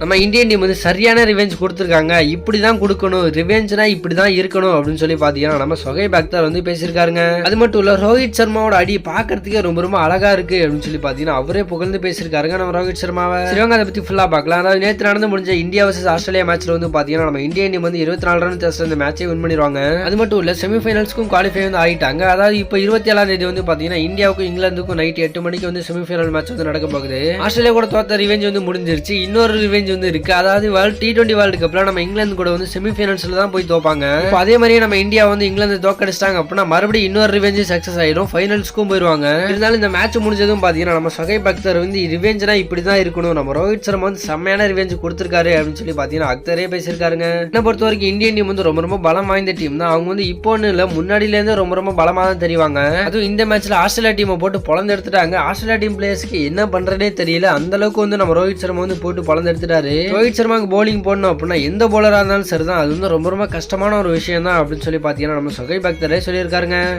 நம்ம Indian team வந்து சரியான ரிவெஞ்ச் கொடுத்துருக்காங்க. இப்படி தான் கொடுக்கணும். ரிவெஞ்ச்னா இப்படி தான் இருக்கணும் அப்படின்னு சொல்லி பார்த்தீங்கன்னா நம்ம சொகை பக்தர் வந்து பேசியிருக்காருங்க. அது மட்டும் இல்லை ரோஹித் சர்மாவோட அடி பார்க்கறதுக்கே ரொம்ப ரொம்ப அழகா இருக்கு அப்படின்னு சொல்லி பார்த்தீங்கன்னா அவரே புகழ்ந்து பேசியிருக்காருங்க நம்ம ரோஹித் சர்மாவை சிவங்க அதை பற்றி ஃபுல்லாக பார்க்கலாம். அதாவது நேற்று நடந்து முடிஞ்ச இந்தியா வர்சஸ் ஆஸ்திரேலியா மேட்ச்சில் வந்து பார்த்தீங்கன்னா நம்ம இந்தியன் டீம் வந்து இருபத்தி நாலு ரன் டெஸ்ட் இந்த மேட்சை வின் பண்ணிடுவாங்க அது மட்டும் இல்லை செமிஃபைனல்ஸ்க்கும் குவாலிஃபை வந்து ஆகிட்டாங்க அதாவது இப்போ இருபத்தி ஏழாம் தேதி வந்து பார்த்தீங்கன்னா இந்தியாவுக்கும் இங்கிலாந்துக்கும் நைட் எட்டு மணிக்கு வந்து செமிஃபைனல் மேட்ச் வந்து நடக்க போகுது. ஆஸ்திரேலியா கூட தோத்த ரிவெஞ்ச் வந்து முடிஞ்சிருச்சு. இன்னொரு ரிவெஞ்ச் வந்து இருக்கு. அதாவது வேர்ல்ட் டி டுவெண்ட்டி வேர்ல்டு கப்ல நம்ம இங்கிலாந்து கூட வந்து செமிஃபைனல்ஸ்ல தான் போய் தோப்பாங்க. அதே மாதிரியே நம்ம இந்தியா வந்து இங்கிலாந்து தோக்கடிச்சிட்டாங்க அப்படின்னா மறுபடியும் இன்னொரு ரிவெஞ்ச் சக்சஸ் ஆயிடும். ஃபைனல்ஸ்க்கும் போயிருவாங்க. இருந்தாலும் இந்த மேட்ச் முடிஞ்சதும் பாத்தீங்கன்னா நம்ம சகை பக்தர் வந்து ரிவெஞ்ச்னா இப்படி தான் இருக்கணும். நம்ம ரோஹித் சர்மா வந்து செம்மையான ரிவெஞ்ச் கொடுத்திருக்காரு அப்படின்னு சொல்லி பாத்தீங்கன்னா அக்தரே பேசியிருக்காருங்க. என்ன பொறுத்த வரைக்கும் இந்தியன் டீம் வந்து ரொம்ப ரொம்ப பலம் வாய்ந்த டீம் தான். அவங்க வந்து இப்போன்னு இல்ல முன்னாடில இருந்து ரொம்ப ரொம்ப பலமா தான் தெரிவாங்க. அதுவும் இந்த மேட்ச்ல ஆஸ்திரேலியா டீமை போட்டு பொழந்து எடுத்துட்டாங்க. ஆஸ்திரேலியா டீம் பிளேயர்ஸ்க்கு என்ன பண்றதே தெரியல. அந்த அளவுக்கு வந்து நம்ம ரோஹித் சர்மா வந்து போட்டு பொழந்து எடுத்துட்டாரு. ரோஹித் சர்மாக்கு போலிங் போடணும் அப்படின்னா எந்த போலராக இருந்தாலும் சரிதான். அது வந்து ரொம்ப ரொம்ப கஷ்டமான ஒரு விஷயம் தான் அப்படின்னு சொல்லி பார்த்தீங்கன்னா நம்ம சொகை பக்தரே சொல்லியிருக்காருங்க.